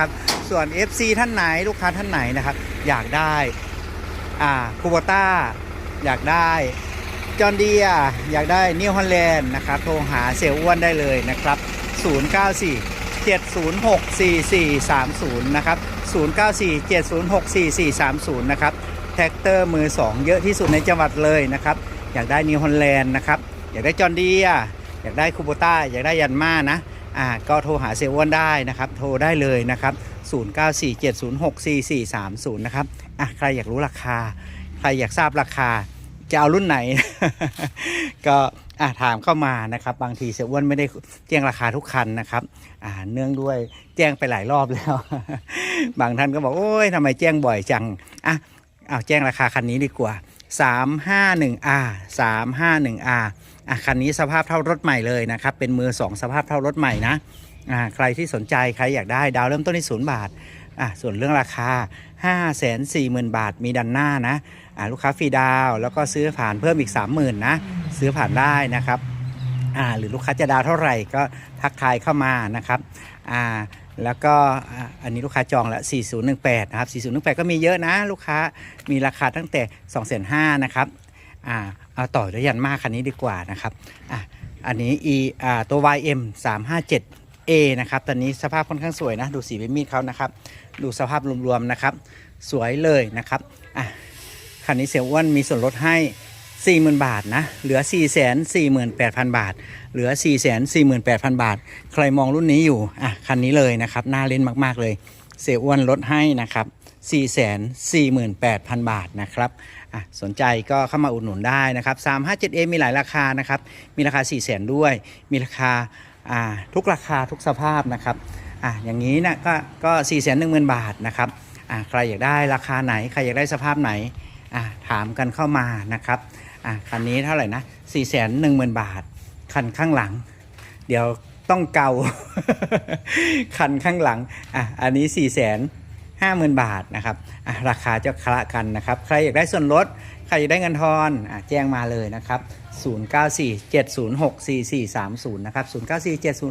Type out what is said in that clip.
ครับส่วน FC ท่านไหนลูกค้าท่านไหนนะครับ อยากได้อ่าคูโบต้าอยากได้จอห์นเดียอยากได้นิวฮอลแลนด์นะครับ โทรหาเซลอ้วนได้เลยนะครับ 094 706 4430 นะครับ 094 706 4430 นะครับแท็กเตอร์มือ 2 เยอะที่สุดในจังหวัดเลยนะครับ อยากได้นิวฮอลแลนด์นะครับ อยากได้จอห์นเดียอยากได้คูโบต้าอยากได้ยันมานะ อ่าก็โทรหาเซลล์อ้วนได้นะครับ โทรได้เลยนะครับ 0947064430 นะครับอะใครอยากรู้ราคา ใครอยากทราบราคาจะเอารุ่นไหน ก็อะถามเข้ามานะครับ บางทีเซลล์อ้วนไม่ได้แจ้งราคาทุกคันนะครับอ่าเนื่องด้วยแจ้งไปหลายรอบแล้ว บางท่านก็บอกโอ้ยทำไมแจ้งบ่อยจังอะเอาแจ้งราคาคันนี้ดีกว่า 351R 351R อะคันนี้สภาพเท่ารถใหม่เลยนะครับ เป็นมือ 2 สภาพเท่ารถใหม่นะอ่าใครที่สนใจใครอยากได้ดาวเริ่มต้นที่ศูนย์บาทอะส่วนเรื่องราคา 5 4 0 0 0 0 บาทมีดันหน้านะอ่าลูกค้าฟรีดาว แล้วก็ซื้อผ่านเพิ่มอีก 30,000นะซื้อผ่านได้นะครับ อ่าหรือลูกค้าจะดาวเท่าไหร่ก็ทักทายเข้ามานะครับอ่าแล้วก็อันนี้ลูกค้าจองละ 4018 นะครับ 4018 ก็มีเยอะนะ ลูกค้ามีราคาตั้งแต่ 2,500นะครับอ่าเอาต่อด้วยยันมากคันนี้ดีกว่านะครับอะอันนี้ e อ่าตัว ym 357 a นะครับ ตอนนี้สภาพค่อนข้างสวยนะ ดูสีเป็นมีดเขานะครับ ดูสภาพรวมๆนะครับ สวยเลยนะครับอะคันนี้เสียอ้วนมีส่วนลดให้ 40,000 บาทนะ เหลือ 448,000 บาท เหลือ 448,000 บาท ใครมองรุ่นนี้อยู่ อะ คันนี้เลยนะครับ น่าเล่นมาก ๆ เลย เสียอ้วนลดให้นะครับ 448,000 บาทนะครับ อะ สนใจก็เข้ามาอุดหนุนได้นะครับ 357A มีหลายราคานะครับ มีราคา 400,000 ด้วย มีราคา อ่า ทุกราคาทุกสภาพนะครับ อะ อย่างนี้นะก็ ก็ 410,000 บาทนะครับ อะ ใครอยากได้ราคาไหน ใครอยากได้สภาพไหน อะถามกันเข้ามานะครับอะคันนี้เท่าไหร่นะ410,000บาท คันข้างหลัง เดี๋ยวต้องเกา คันข้างหลังอะอันนี้4 0 0 0 0 50,000บาทนะครับอะราคาจะคละกันนะครับ ใครอยากได้ส่วนลด ใครอยากได้เงินทอนอะแจ้งมาเลยนะครับ 0947064430 นะครับ 094706